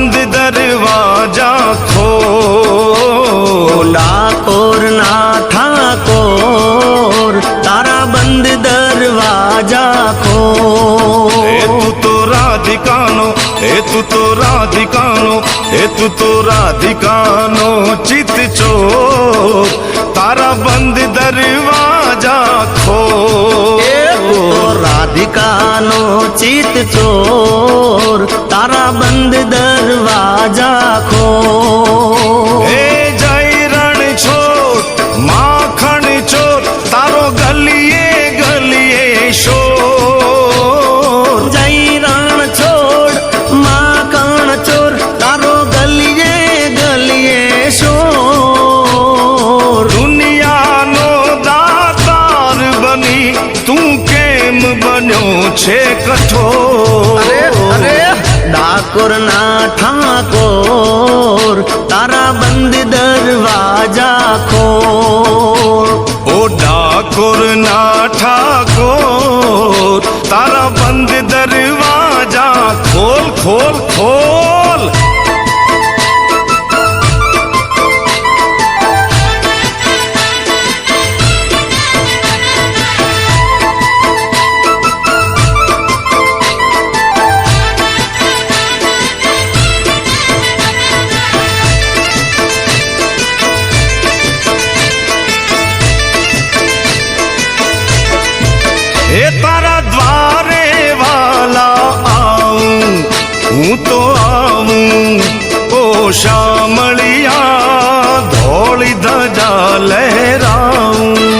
बंद दरवाज़ा खोला। कोरना था कोर तारा बंद दरवाज़ा खो ए तू तो राधिकानो ए तू तो राधिकानो ए तू तो राधिकानो चित चो तारा बंद दरवाज़ा खो तो राधिकानो चित चोर तारा बंद दर દાતાર તું કેમ બન્યો છે કઠોર? ડાકોર ના ઠાકોર તારા બંધ દરવાજા ખોર. ઓ ડાકોર ના ઠાકોર તારા બંધ દરવાજા ખોલ ખોલ ખોલ. હું તો આવું. ઓ શામળિયા ધોળી ધજા લહેરાવું.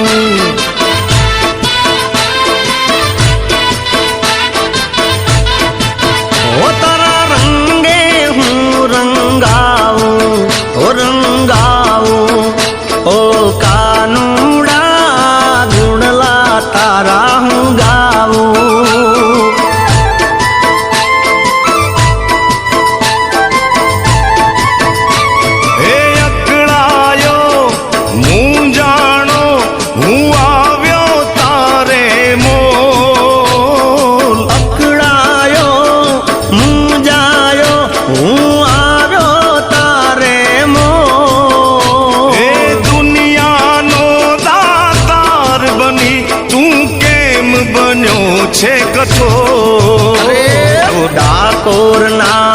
બન્યો છે કઠોર ડાકોર ના